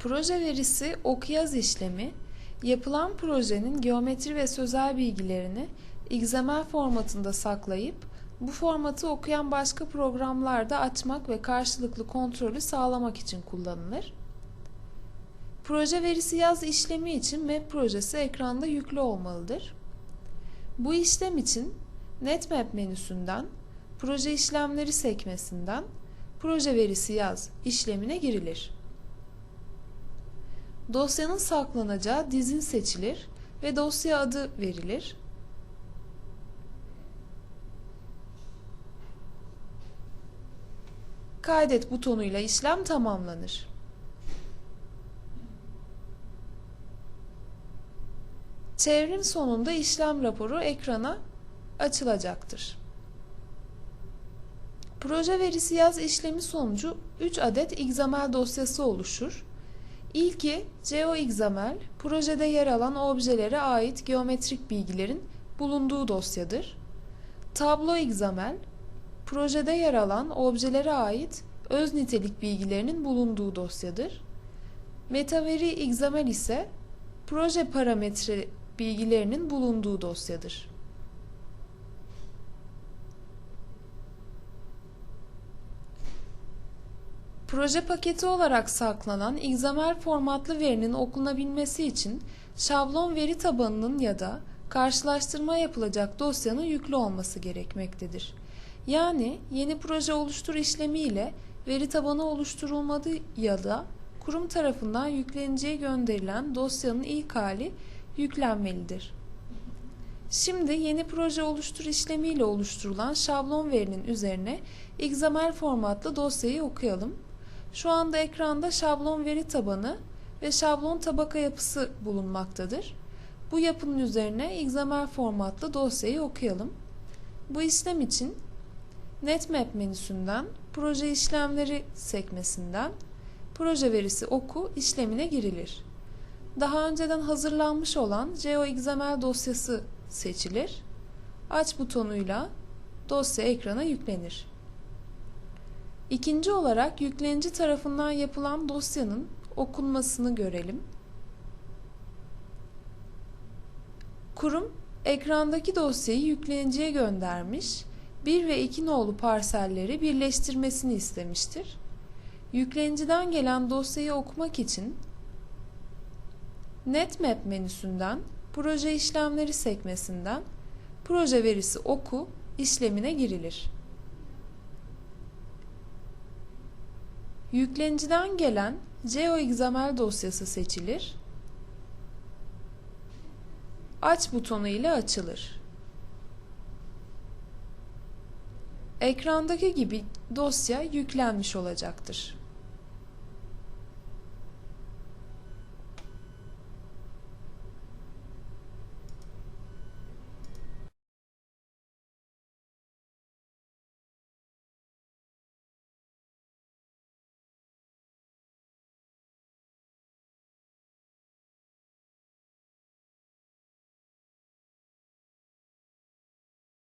Proje verisi ok-yaz işlemi, yapılan projenin geometri ve sözel bilgilerini XML formatında saklayıp bu formatı okuyan başka programlarda açmak ve karşılıklı kontrolü sağlamak için kullanılır. Proje verisi yaz işlemi için map projesi ekranda yüklü olmalıdır. Bu işlem için Netmap menüsünden Proje işlemleri sekmesinden Proje verisi yaz işlemine girilir. Dosyanın saklanacağı dizin seçilir ve dosya adı verilir. Kaydet butonuyla işlem tamamlanır. Çevrim sonunda işlem raporu ekrana açılacaktır. Proje verisi yaz işlemi sonucu 3 adet XML dosyası oluşur. İlki GeoXML, projede yer alan objelere ait geometrik bilgilerin bulunduğu dosyadır. Tablo XML, projede yer alan objelere ait öz nitelik bilgilerinin bulunduğu dosyadır. Metaveri XML ise proje parametre bilgilerinin bulunduğu dosyadır. Proje paketi olarak saklanan XML formatlı verinin okunabilmesi için şablon veri tabanının ya da karşılaştırma yapılacak dosyanın yüklü olması gerekmektedir. Yani yeni proje oluştur işlemiyle veri tabanı oluşturulmadı ya da kurum tarafından yükleniciye gönderilen dosyanın ilk hali yüklenmelidir. Şimdi yeni proje oluştur işlemiyle oluşturulan şablon verinin üzerine XML formatlı dosyayı okuyalım. Şu anda ekranda şablon veri tabanı ve şablon tabaka yapısı bulunmaktadır. Bu yapının üzerine XML formatlı dosyayı okuyalım. Bu işlem için Netmap menüsünden Proje işlemleri sekmesinden Proje verisi oku işlemine girilir. Daha önceden hazırlanmış olan GeoXML dosyası seçilir. Aç butonuyla dosya ekrana yüklenir. İkinci olarak yüklenici tarafından yapılan dosyanın okunmasını görelim. Kurum ekrandaki dosyayı yükleniciye göndermiş, 1 ve 2 nolu parselleri birleştirmesini istemiştir. Yükleniciden gelen dosyayı okumak için Netmap menüsünden Proje işlemleri sekmesinden Proje verisi oku işlemine girilir. Yükleniciden gelen GeoXML dosyası seçilir. Aç butonu ile açılır. Ekrandaki gibi dosya yüklenmiş olacaktır.